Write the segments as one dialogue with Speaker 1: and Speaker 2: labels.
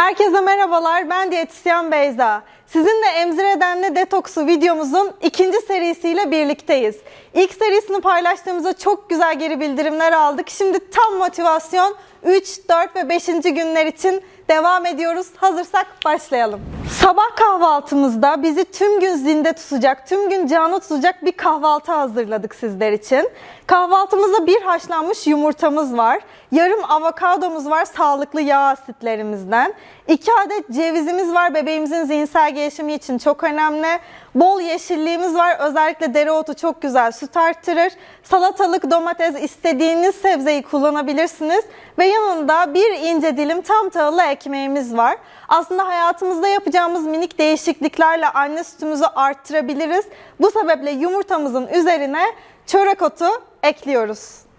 Speaker 1: Herkese merhabalar, ben diyetisyen Beyza. Sizinle Emzir Edenli Detoksu videomuzun ikinci serisiyle birlikteyiz. İlk serisini paylaştığımızda çok güzel geri bildirimler aldık. Şimdi tam motivasyon 3, 4 ve 5. günler için devam ediyoruz. Hazırsak başlayalım. Sabah kahvaltımızda bizi tüm gün zinde tutacak, tüm gün canlı tutacak bir kahvaltı hazırladık sizler için. Kahvaltımızda bir haşlanmış yumurtamız var. Yarım avokadomuz var sağlıklı yağ asitlerimizden. 2 adet cevizimiz var bebeğimizin zihinsel gelişimi için çok önemli. Bol yeşilliğimiz var. Özellikle dereotu çok güzel süt arttırır. Salatalık, domates istediğiniz sebzeyi kullanabilirsiniz. Ve yanında bir ince dilim tam tahıllı ekmeğimiz var. Aslında hayatımızda yapacağımız minik değişikliklerle anne sütümüzü arttırabiliriz. Bu sebeple yumurtamızın üzerine çörek otu ekliyoruz.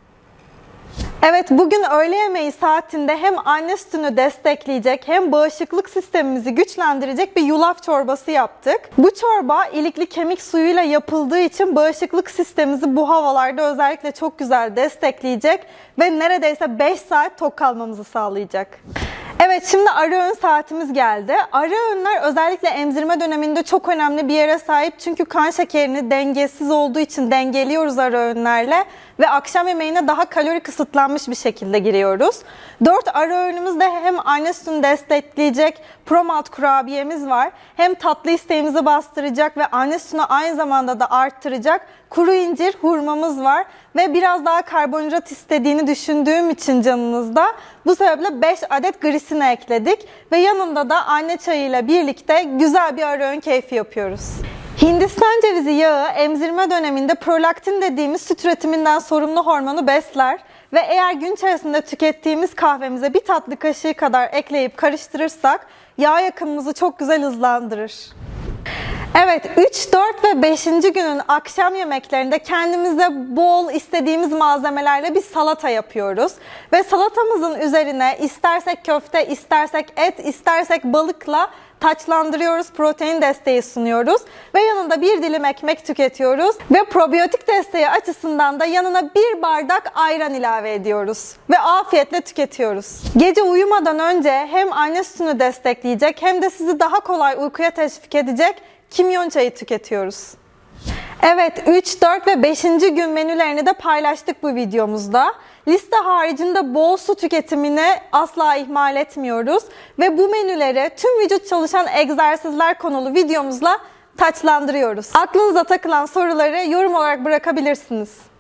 Speaker 1: Evet bugün öğle yemeği saatinde hem anne sütünü destekleyecek hem bağışıklık sistemimizi güçlendirecek bir yulaf çorbası yaptık. Bu çorba ilikli kemik suyuyla yapıldığı için bağışıklık sistemimizi bu havalarda özellikle çok güzel destekleyecek ve neredeyse 5 saat tok kalmamızı sağlayacak. Evet şimdi ara öğün saatimiz geldi. Ara öğünler özellikle emzirme döneminde çok önemli bir yere sahip. Çünkü kan şekerini dengesiz olduğu için dengeliyoruz ara öğünlerle ve akşam yemeğine daha kalori kısıtlanmış bir şekilde giriyoruz. 4 ara öğünümüzde hem anne sütünü destekleyecek promalt kurabiyemiz var. Hem tatlı isteğimizi bastıracak ve anne sütünü aynı zamanda da arttıracak kuru incir hurmamız var ve biraz daha karbonhidrat istediğini düşündüğüm için canınızda bu sebeple 5 adet grisine ekledik ve yanında da anne çayıyla birlikte güzel bir ara öğün keyfi yapıyoruz. Hindistan cevizi yağı emzirme döneminde prolaktin dediğimiz süt üretiminden sorumlu hormonu besler ve eğer gün içerisinde tükettiğimiz kahvemize bir tatlı kaşığı kadar ekleyip karıştırırsak yağ yakımımızı çok güzel hızlandırır. Evet 3, 4 ve 5. günün akşam yemeklerinde kendimize bol istediğimiz malzemelerle bir salata yapıyoruz. Ve salatamızın üzerine istersek köfte, istersek et, istersek balıkla taçlandırıyoruz, protein desteği sunuyoruz ve yanında bir dilim ekmek tüketiyoruz ve probiyotik desteği açısından da yanına bir bardak ayran ilave ediyoruz ve afiyetle tüketiyoruz. Gece uyumadan önce hem anne sütünü destekleyecek hem de sizi daha kolay uykuya teşvik edecek kimyon çayı tüketiyoruz. Evet 3, 4 ve 5. gün menülerini de paylaştık bu videomuzda. Liste haricinde bol su tüketimini asla ihmal etmiyoruz. Ve bu menüleri tüm vücut çalışan egzersizler konulu videomuzla taçlandırıyoruz. Aklınıza takılan soruları yorum olarak bırakabilirsiniz.